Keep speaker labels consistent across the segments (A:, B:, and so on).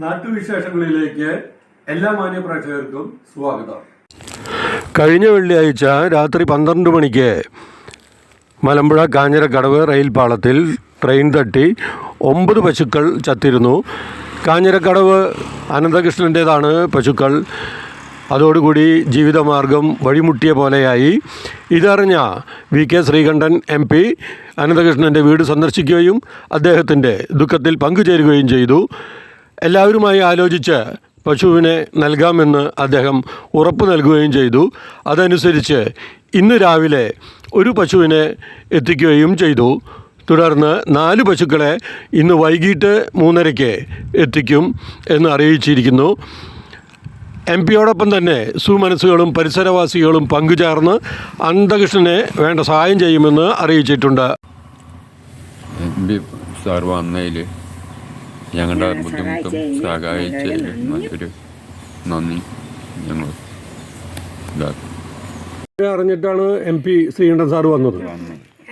A: നാട്ടുവിശേഷങ്ങളിലേക്ക് എല്ലാ മാന്യ പ്രേക്ഷകർക്കും സ്വാഗതം.
B: കഴിഞ്ഞ വെള്ളിയാഴ്ച രാത്രി പന്ത്രണ്ട് മണിക്ക് മലമ്പുഴ കാഞ്ഞിരക്കടവ് റെയിൽ പാളത്തിൽ ട്രെയിൻ തട്ടി ഒമ്പത് പശുക്കൾ ചത്തിരുന്നു. കാഞ്ഞിരക്കടവ് അനന്തകൃഷ്ണന്റേതാണ് പശുക്കൾ. അതോടുകൂടി ജീവിതമാർഗം വഴിമുട്ടിയ പോലെയായി. ഇതറിഞ്ഞ V K Sreekandan M P അനന്തകൃഷ്ണന്റെ വീട് സന്ദർശിക്കുകയും അദ്ദേഹത്തിന്റെ ദുഃഖത്തിൽ പങ്കുചേരുകയും ചെയ്തു. എല്ലാവരുമായി ആലോചിച്ച് പശുവിനെ നൽകാമെന്ന് അദ്ദേഹം ഉറപ്പ് നൽകുകയും ചെയ്തു. അതനുസരിച്ച് ഇന്ന് രാവിലെ ഒരു പശുവിനെ എത്തിക്കുകയും ചെയ്തു. തുടർന്ന് നാല് പശുക്കളെ ഇന്ന് വൈകിട്ട് മൂന്നരയ്ക്ക് എത്തിക്കും എന്ന് അറിയിച്ചിരിക്കുന്നു. എം പിയോടൊപ്പം തന്നെ സുമനസ്സുകളും പരിസരവാസികളും പങ്കുചേർന്ന് അന്ധകൃഷ്ണനെ വേണ്ട സഹായം ചെയ്യുമെന്ന് അറിയിച്ചിട്ടുണ്ട്.
C: സാർ വന്നതിൽ ഞങ്ങളുടെ ബുദ്ധിമുട്ടും സഹായിച്ചതിൽ ഒരു നന്ദി ഞങ്ങൾ ഇതാക്കും.
B: അറിഞ്ഞിട്ടാണ് എം പി ശ്രീകണ്ഠൻ സാർ വന്നത്.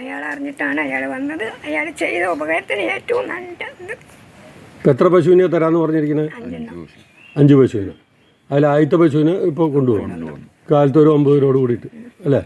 D: അയാൾ അറിഞ്ഞിട്ടാണ് അയാൾ വന്നത്. അയാൾ ചെയ്ത ഉപകാരത്തിന് ഏറ്റവും നല്ലത്.
B: ഇപ്പം എത്ര പശുവിനെ തരാന്ന് പറഞ്ഞിരിക്കുന്നത് അഞ്ച് പശുവിന്. അതിൽ ആദ്യത്തെ പശുവിന് ഇപ്പോൾ കൊണ്ടുപോകണം കാലത്തൊരു ഒമ്പത് രൂപയോട് കൂടിയിട്ട് അല്ലേ?